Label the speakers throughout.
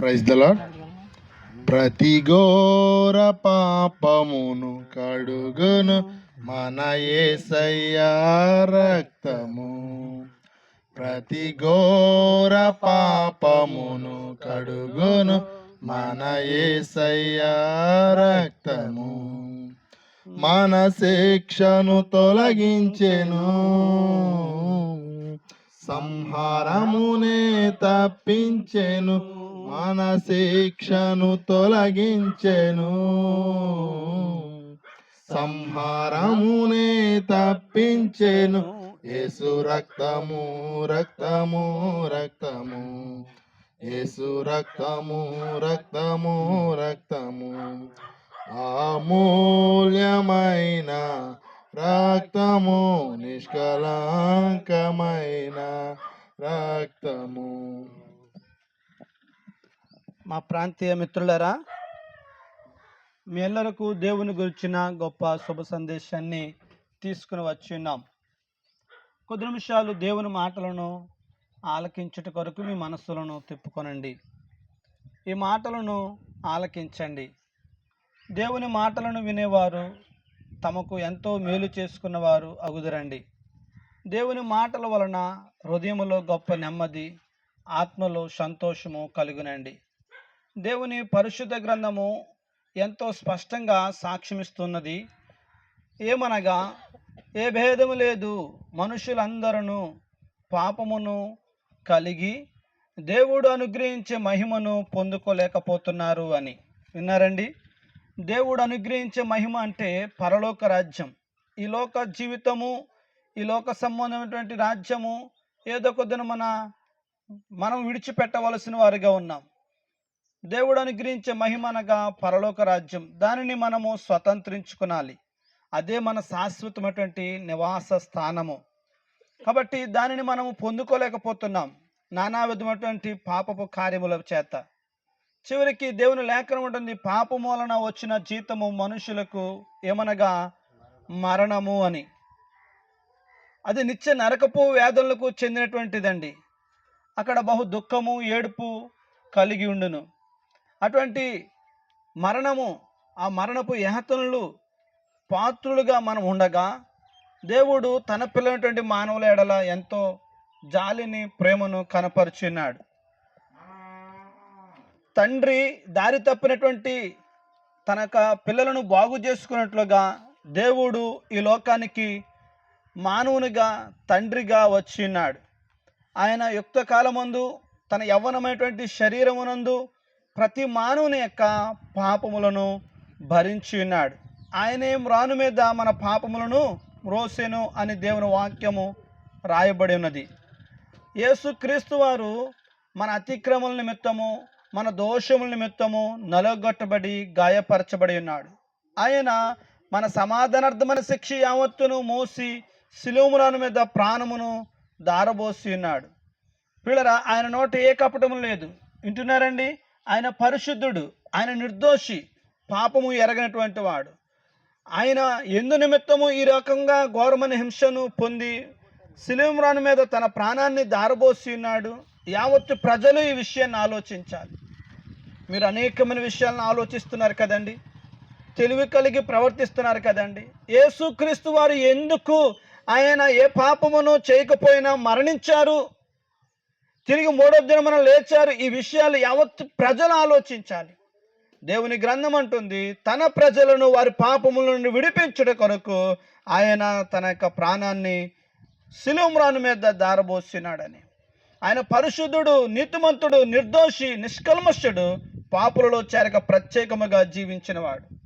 Speaker 1: Praise the ప్రతి ఘోర పాపమును కడుగును మన యేసయ్యా రక్తము. ప్రతి ఘోర పాపమును కడుగును మన యేసయ్యా రక్తము. మన శిక్షను తొలగించెను. సంహారమునే తప్పించెను మన శిక్షను తొలగించెను. సంహారమునే తప్పించెను యేసు రక్తము రక్తము రక్తము. యేసు రక్తము రక్తము రక్తము. అమూల్యమైన రక్తము నిష్కలంకమైన రక్తము.
Speaker 2: మా ప్రాంతీయ మిత్రులరా మీ ఎల్లరకు దేవుని గురించిన గొప్ప శుభ సందేశాన్ని తీసుకుని వచ్చి ఉన్నాం. కొద్ది నిమిషాలు దేవుని మాటలను ఆలకించుట కొరకు మీ మనస్సులను తిప్పుకొనండి. ఈ మాటలను ఆలకించండి. దేవుని మాటలను వినేవారు తమకు ఎంతో మేలు చేసుకున్నవారు అగుదురండి. దేవుని మాటల వలన హృదయములో గొప్ప నెమ్మది ఆత్మలో సంతోషము కలుగునండి. దేవుని పరిశుద్ధ గ్రంథము ఎంతో స్పష్టంగా సాక్ష్యమిస్తున్నది. ఏమనగా ఏ భేదము లేదు మనుషులందరూ పాపమును కలిగి దేవుడు అనుగ్రహించే మహిమను పొందుకోలేకపోతున్నారు అని. విన్నారండి? దేవుడు అనుగ్రహించే మహిమ అంటే పరలోక రాజ్యం. ఈ లోక జీవితము ఈ లోక సంబంధమైనటువంటి రాజ్యము ఏదో కొద్దిన మన మనం విడిచిపెట్టవలసిన వారిగా ఉన్నాం. దేవుడు అనుగ్రహించే మహిమ అనగా పరలోక రాజ్యం. దానిని మనము స్వతంత్రించుకునాలి. అదే మన శాశ్వతమైనటువంటి నివాస స్థానము. కాబట్టి దానిని మనము పొందుకోలేకపోతున్నాం. నానా విధమైనటువంటి పాపపు కార్యముల చేత. చివరికి దేవుని లేఖనం ఉంటుంది పాపమూలన వచ్చిన జీతము మనుషులకు ఏమనగా మరణము అని. అది నిత్య నరకపు వేదనలకు చెందినటువంటిదండి. అక్కడ బహు దుఃఖము ఏడుపు కలిగి ఉండును. అటువంటి మరణము ఆ మరణపు యహతనులు పాత్రులుగా మనం ఉండగా దేవుడు తన పిల్లనటువంటి మానవుల ఎడల ఎంతో జాలిని ప్రేమను కనపరుచున్నాడు తండ్రి దారి తప్పినటువంటి తన పిల్లలను బాగు చేసుకున్నట్లుగా దేవుడు ఈ లోకానికి మానవునిగా తండ్రిగా వచ్చిన్నాడు ఆయన యుక్త కాలమందు తన యవ్వనమైనటువంటి శరీరమునందు ప్రతి మానవుని యొక్క పాపములను భరించి ఆయనేం ఆయనే మ్రాను మీద మన పాపములను మ్రోసెను అని దేవుని వాక్యము రాయబడి ఉన్నది. యేసుక్రీస్తు వారు మన అతిక్రమల నిమిత్తము మన దోషముల నిమిత్తము నలగొట్టబడి గాయపరచబడి ఉన్నాడు. ఆయన మన సమాధానార్థమైన శిక్ష యావత్తును మోసి శిలువములను మీద ప్రాణమును దారబోసి ఉన్నాడు. పిల్లరా ఆయన నోట ఏ కపటము లేదు. వింటున్నారండి? ఆయన పరిశుద్ధుడు ఆయన నిర్దోషి పాపము ఎరగనటువంటి వాడు. ఆయన ఎందు నిమిత్తము ఈ రకంగా ఘోరమైన హింసను పొంది శిలువరాను మీద తన ప్రాణాన్ని దారబోసి ఉన్నాడు. యావత్తు ప్రజలు ఈ విషయాన్ని ఆలోచించాలి. మీరు అనేకమైన విషయాలను ఆలోచిస్తున్నారు కదండి. తెలివి కలిగి ప్రవర్తిస్తున్నారు కదండి. యేసుక్రీస్తు వారు ఎందుకు ఆయన ఏ పాపమును చేయకపోయినా మరణించారు? తిరిగి మూడో దినమున లేచారు. ఈ విషయాలు యావత్తు ప్రజలు ఆలోచించాలి. దేవుని గ్రంథం అంటుంది తన ప్రజలను వారి పాపముల నుండి విడిపించుట కొరకు ఆయన తన యొక్క ప్రాణాన్ని శిలుమ్రాను మీద దారబోసినాడని. ఆయన పరిశుద్ధుడు నీతిమంతుడు నిర్దోషి నిష్కల్మషుడు పాపులలో చేరక ప్రత్యేకముగా జీవించినవాడు.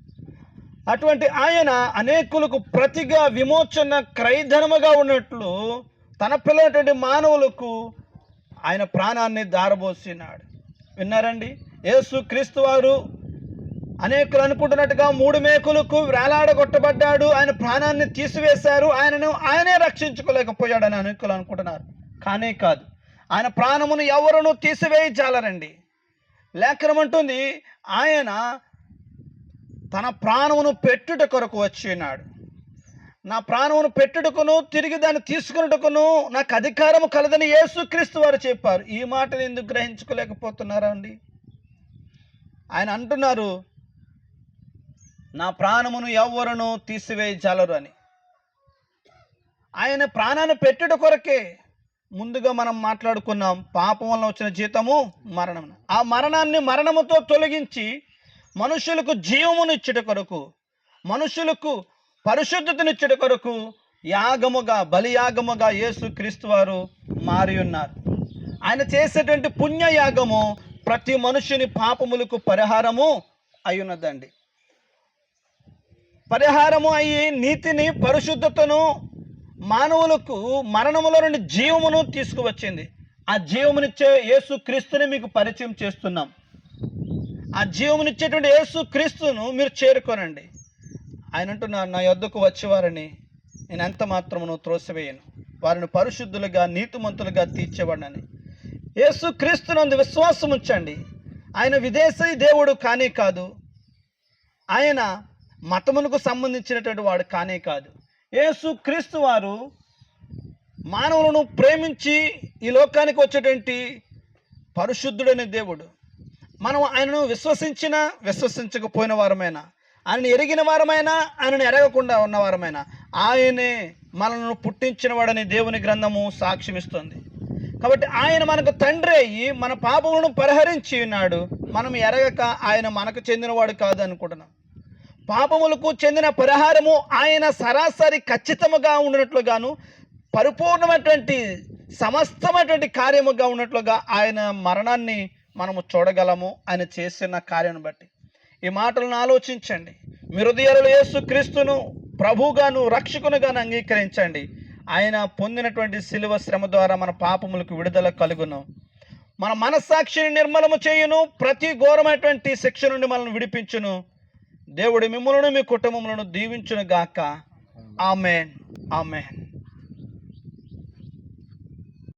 Speaker 2: అటువంటి ఆయన అనేకులకు ప్రతిగా విమోచన క్రైధనముగా ఉన్నట్లు తన పిల్లటువంటి మానవులకు ఆయన ప్రాణాన్ని దారబోసినాడు. విన్నారండి? యేసు క్రీస్తు వారు అనేకులు అనుకుంటున్నట్టుగా మూడు మేకులకు వేలాడగొట్టబడ్డాడు. ఆయన ప్రాణాన్ని తీసివేశారు. ఆయనను ఆయనే రక్షించుకోలేకపోయాడని అనేకులు అనుకుంటున్నారు. కానే కాదు. ఆయన ప్రాణమును ఎవరునూ తీసివేయించాలరండి లేఖనం అంటుంది ఆయన తన ప్రాణమును పెట్టుట కొరకు వచ్చినాడు నా ప్రాణమును పెట్టుటకును తిరిగి దాన్ని తీసుకున్నటకును నాకు అధికారము కలదని యేసుక్రీస్తు వారు చెప్పారు. ఈ మాటను ఎందుకు గ్రహించుకోలేకపోతున్నారా అండి? ఆయన అంటున్నారు నా ప్రాణమును ఎవరును తీసివేయజాలరు అని. ఆయన ప్రాణాన్ని పెట్టుట కొరకే ముందుగా మనం మాట్లాడుకున్నాం పాపం వలన వచ్చిన జీతము మరణం. ఆ మరణాన్ని మరణముతో తొలగించి మనుషులకు జీవమును ఇచ్చుట కొరకు మనుషులకు పరిశుద్ధతనిచ్చుట కొరకు యాగముగా బలియాగముగా యేసు క్రీస్తు వారు మారి ఉన్నారు. ఆయన చేసేటువంటి పుణ్యయాగము ప్రతి మనుషుని పాపములకు పరిహారము అయ్యున్నదండి. పరిహారము అయ్యి నీతిని పరిశుద్ధతను మానవులకు మరణములో నుండి జీవమును తీసుకువచ్చింది. ఆ జీవమునిచ్చే యేసు క్రీస్తుని మీకు పరిచయం చేస్తున్నాం. ఆ జీవమునిచ్చేటువంటి యేసు క్రీస్తును మీరు చేరుకోనండి. ఆయన అంటున్నారు నా యొద్దకు వచ్చేవారని నేను ఎంత మాత్రమును త్రోసివేయను? వారిని పరిశుద్ధులుగా నీతిమంతులుగా తీర్చేవాడని యేసు క్రీస్తునందు విశ్వాసం ఉంచండి. ఆయన విదేశీ దేవుడు కానే కాదు. ఆయన మతమునకు సంబంధించినటువంటి వాడు కానే కాదు. యేసు క్రీస్తు వారు మానవులను ప్రేమించి ఈ లోకానికి వచ్చేటువంటి పరిశుద్ధుడైన దేవుడు. మనం ఆయనను విశ్వసించిన విశ్వసించకపోయిన వారమైనా ఆయన ఎరిగిన వారమైనా ఆయనను ఎరగకుండా ఉన్నవారమైనా ఆయనే మనల్ని పుట్టించిన వాడని దేవుని గ్రంథము సాక్ష్యమిస్తుంది కాబట్టి ఆయన మనకు తండ్రి అయ్యి మన పాపములను పరిహరించి ఉన్నాడు మనం ఎరగక ఆయన మనకు చెందినవాడు కాదు అనుకుంటున్నాం. పాపములకు చెందిన పరిహారము ఆయన సరాసరి ఖచ్చితముగా ఉన్నట్లుగాను పరిపూర్ణమైనటువంటి సమస్తమైనటువంటి కార్యముగా ఉన్నట్లుగా ఆయన మరణాన్ని మనము చూడగలము. ఆయన చేసిన కార్యం బట్టి ఈ మాటలను ఆలోచించండి. మీ యేసు క్రీస్తును ప్రభుగాను రక్షకునుగాను అంగీకరించండి. ఆయన పొందినటువంటి శిలువ శ్రమ ద్వారా మన పాపములకు విడుదల కలుగును. మన మనస్సాక్షిని నిర్మలము చేయును. ప్రతి ఘోరమైనటువంటి శిక్ష నుండి మనల్ని విడిపించును. దేవుడి మిమ్మలను మీ కుటుంబములను దీవించును గాక ఆమెన్. ఆమెన్.